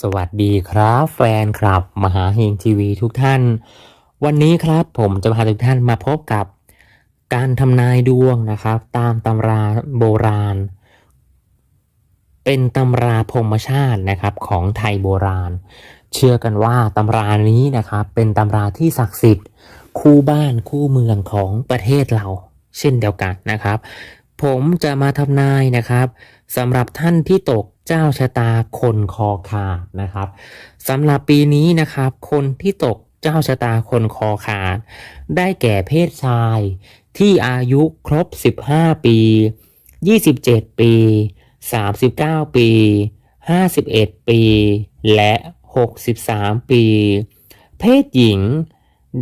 สวัสดีครับ แฟนคลับ มหาเฮงทีวีทุกท่าน วันนี้ครับผมจะพาทุกท่านมาพบกับ การทำนายดวงนะครับ ตามตำราโบราณ เป็นตำราพรมชาตินะครับของไทยโบราณ เชื่อกันว่าตำรานี้นะครับเป็นตำราที่ศักดิ์สิทธิ์ คู่บ้านคู่เมืองของประเทศเรา เช่นเดียวกันนะครับ ผมจะมาทำนายนะครับสำหรับท่านที่ตก เจ้าชะตาคนคอขาดนะครับสำหรับปีนี้นะครับ คนที่ตกเจ้าชะตาคนคอขาด ได้แก่เพศชาย ที่อายุครบ 15 ปี 27 ปี 39 ปี 51 ปี และ 63 ปี เพศหญิง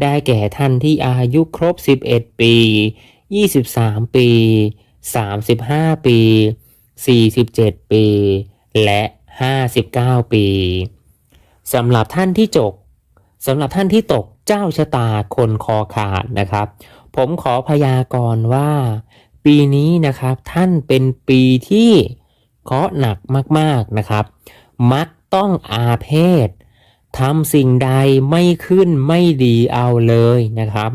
ได้แก่ท่านที่อายุครบ 11 ปี 23 ปี 35 ปี 47 ปี และ 59 ปีสำหรับท่านที่จกสำหรับท่านที่ตกเจ้าชะตาคนคอขาดนะครับ ผมขอพยากรณ์ว่า ปีนี้นะครับท่านเป็นปีที่เคราะห์หนักมากๆนะครับ มักต้องอาเพศทำสิ่งใดไม่ขึ้นไม่ดีเอาเลยนะครับ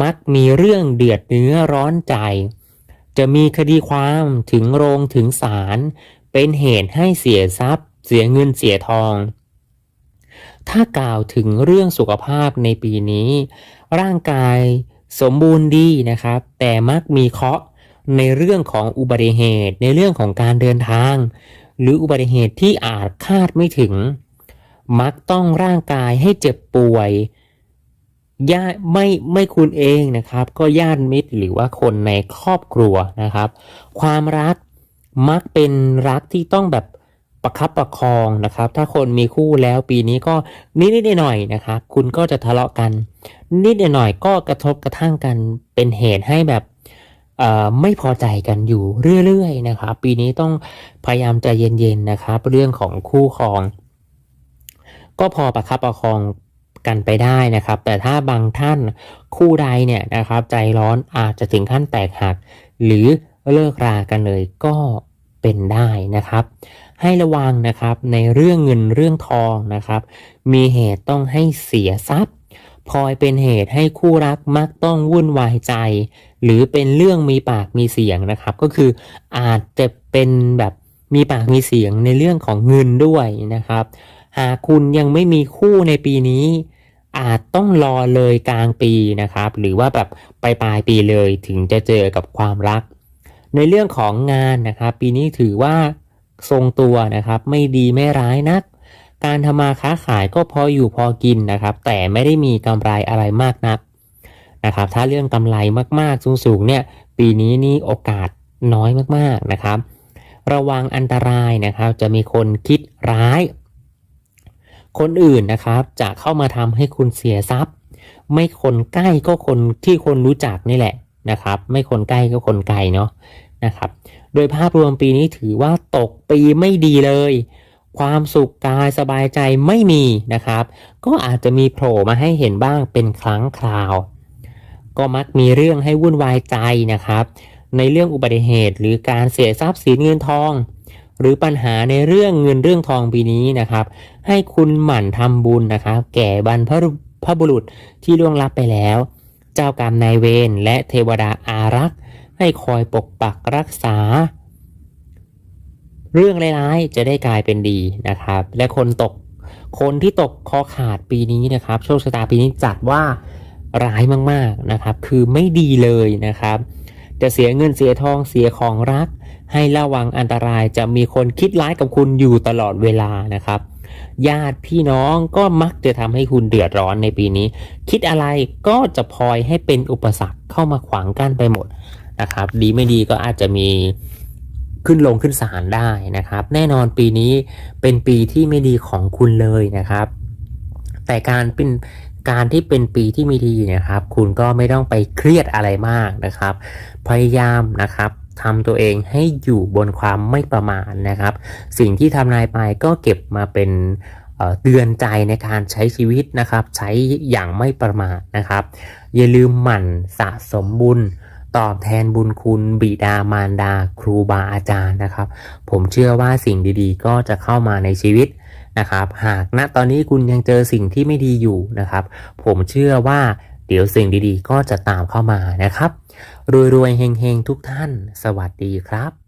มักมีเรื่องเดือดเนื้อร้อนใจ จะมีคดีความถึงโรงถึงศาล เป็นเหตุให้เสียทรัพย์ เสียเงินเสียทอง ถ้ากล่าวถึงเรื่องสุขภาพในปีนี้ ร่างกายสมบูรณ์ดีนะครับ แต่มักมีเคราะห์ในเรื่องของอุบัติเหตุ ในเรื่องของการเดินทาง หรืออุบัติเหตุที่อาจคาดไม่ถึง มักต้องร่างกายให้เจ็บป่วยญาติไม่ไม่คุณเองนะครับ ก็ญาติมิตรหรือว่าคนในครอบครัวนะครับ ความรัก มักเป็นรักที่ต้องแบบประคับประคองนะครับ ถ้าคนมีคู่แล้วปีนี้ก็นิดนิดหน่อยๆนะครับ คุณก็จะทะเลาะกัน นิดหน่อยๆก็กระทบกระทั่งกันเป็นเหตุให้แบบไม่พอใจกันอยู่เรื่อยๆนะครับ ปีนี้ต้องพยายามใจเย็นๆนะครับ เรื่องของคู่ครอง ก็พอประคับประคองกันไปได้นะครับ แต่ถ้าบางท่านคู่ใดเนี่ยนะครับ ใจร้อนอาจจะถึงขั้นแตกหัก หรือ เลิกรากันเลยก็เป็นได้นะครับ ให้ระวังนะครับในเรื่องเงินเรื่องทองนะครับ มีเหตุต้องให้เสียทรัพย์พลอยเป็นเหตุให้คู่รักมักต้องวุ่นวายใจ หรือเป็นเรื่องมีปากมีเสียงนะครับ ก็คืออาจจะเป็นแบบมีปากมีเสียงในเรื่องของเงินด้วยนะครับ หากคุณยังไม่มีคู่ในปีนี้ อาจต้องรอเลยกลางปีนะครับ หรือว่าแบบปลายปลายปีเลยถึงจะเจอกับความรัก ในเรื่องของงานนะครับปีนี้ถือว่าทรงตัวนะครับไม่ดีไม่ร้ายนัก การทำมาค้าขายก็พออยู่พอกินนะครับ แต่ไม่ได้มีกำไรอะไรมากนักนะครับ ถ้าเรื่องกำไรมากๆสูงๆเนี่ยปีนี้นี่โอกาสน้อยมากๆนะครับ ระวังอันตรายนะครับจะมีคนคิดร้าย คนอื่นนะครับจะเข้ามาทำให้คุณเสียทรัพย์ ไม่คนใกล้ก็คนที่คนรู้จักนี่แหละ นะครับ ไม่คนใกล้ก็คนไกลเนาะนะครับ โดยภาพรวมปีนี้ถือว่าตกปีไม่ดีเลย ความสุขกายสบายใจไม่มีนะครับ ก็อาจจะมีโผล่มาให้เห็นบ้างเป็นครั้งคราว ก็มักมีเรื่องให้วุ่นวายใจนะครับ ในเรื่องอุบัติเหตุหรือการเสียทรัพย์สินเงินทองหรือปัญหาในเรื่องเงินเรื่องทองปีนี้นะครับ ให้คุณหมั่นทำบุญนะครับ แก่บรรพบุรุษที่ล่วงลับไปแล้ว เจ้ากรรมนายเวรและเทวดาอารักษ์ ให้คอยปกปักรักษา เรื่องร้ายๆจะได้กลายเป็นดีนะครับ และคนตกคนที่ตกคอขาดปีนี้นะครับ โชคชะตาปีนี้จัดว่าร้ายมากๆนะครับ คือไม่ดีเลยนะครับ จะเสียเงินเสียทองเสียของรัก ให้ระวังอันตรายจะมีคนคิดร้ายกับคุณอยู่ตลอดเวลานะครับ ญาติพี่น้องก็มักจะทำให้คุณเดือดร้อนในปีนี้ คิดอะไรก็จะพลอยให้เป็นอุปสรรคเข้ามาขวางกั้นไปหมดนะครับ ดีไม่ดีก็อาจจะมีขึ้นลงขึ้นศาลได้นะครับ แน่นอนปีนี้เป็นปีที่ไม่ดีของคุณเลยนะครับ แต่การเป็นการที่เป็นปีที่ม่ดีนะครับ คุณก็ไม่ต้องไปเครียดอะไรมากนะครับ พยายามนะครับ ทำตัวเองให้อยู่บนความไม่ประมาทนะครับ สิ่งที่ทำนายไปก็เก็บมาเป็นเอ่อเตือนใจในการใช้ชีวิตนะครับ ใช้อย่างไม่ประมาทนะครับ อย่าลืมหมั่นสะสมบุญตอบแทนบุญคุณบิดามารดา ครูบาอาจารย์นะครับ ผมเชื่อว่าสิ่งดีๆ ก็จะเข้ามาในชีวิตนะครับ หากณตอนนี้คุณยังเจอสิ่งที่ไม่ดีอยู่นะครับ ผมเชื่อว่าเดี๋ยวสิ่งดีๆ ก็จะตามเข้ามานะครับ รวยๆเฮงๆ ทุกท่าน สวัสดีครับ